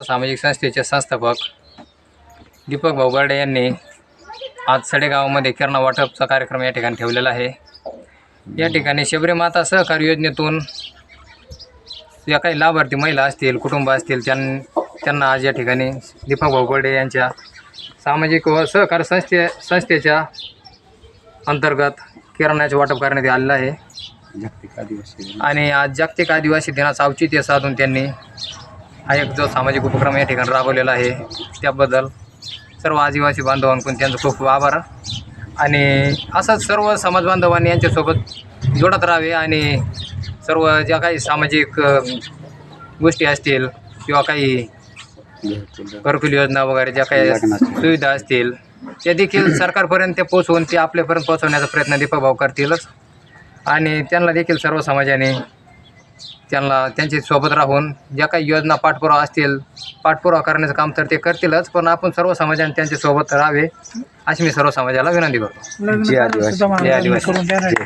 सामाजिक संस्थेचे संस्थापक दीपक भाऊ बर्डे यांनी आज सडेगावामध्ये किरणा वाटपचा कार्यक्रम या ठिकाणी ठेवलेला आहे. या ठिकाणी शबरी माता सहकार योजनेतून या काही लाभार्थी महिला असतील कुटुंब असतील त्यां त्यांना आज या ठिकाणी दीपक भाऊ बर्डे यांच्या सामाजिक व सहकार संस्थे संस्थेच्या अंतर्गत किराणाचे वाटप करण्यात आलेलं आहे. जागतिक आदिवासी आणि आज जागतिक आदिवासी दिनाचं औचित्य साधून त्यांनी हा एक जो सामाजिक उपक्रम या ठिकाणी राबवलेला आहे त्याबद्दल सर्व आदिवासी बांधवांकडून त्यांचं खूप खूप आभार. आणि असंच सर्व समाज बांधवांनी यांच्यासोबत जोडत राहावे आणि सर्व ज्या काही सामाजिक गोष्टी असतील किंवा काही घरकुल योजना वगैरे ज्या काही सुविधा असतील त्या देखील सरकारपर्यंत पोचवून ते आपल्यापर्यंत पोचवण्याचा प्रयत्न दीपभाव करतीलच. आणि त्यांना देखील सर्व समाजाने त्यांना त्यांच्यासोबत राहून ज्या काही योजना पाठपुरावा असतील पाठपुरावा करण्याचं काम तर ते करतीलच पण आपण सर्व समाजाने त्यांच्यासोबत राहावे अशी मी सर्व समाजाला विनंती करतो. जे आदिवासी जे आदिवासी.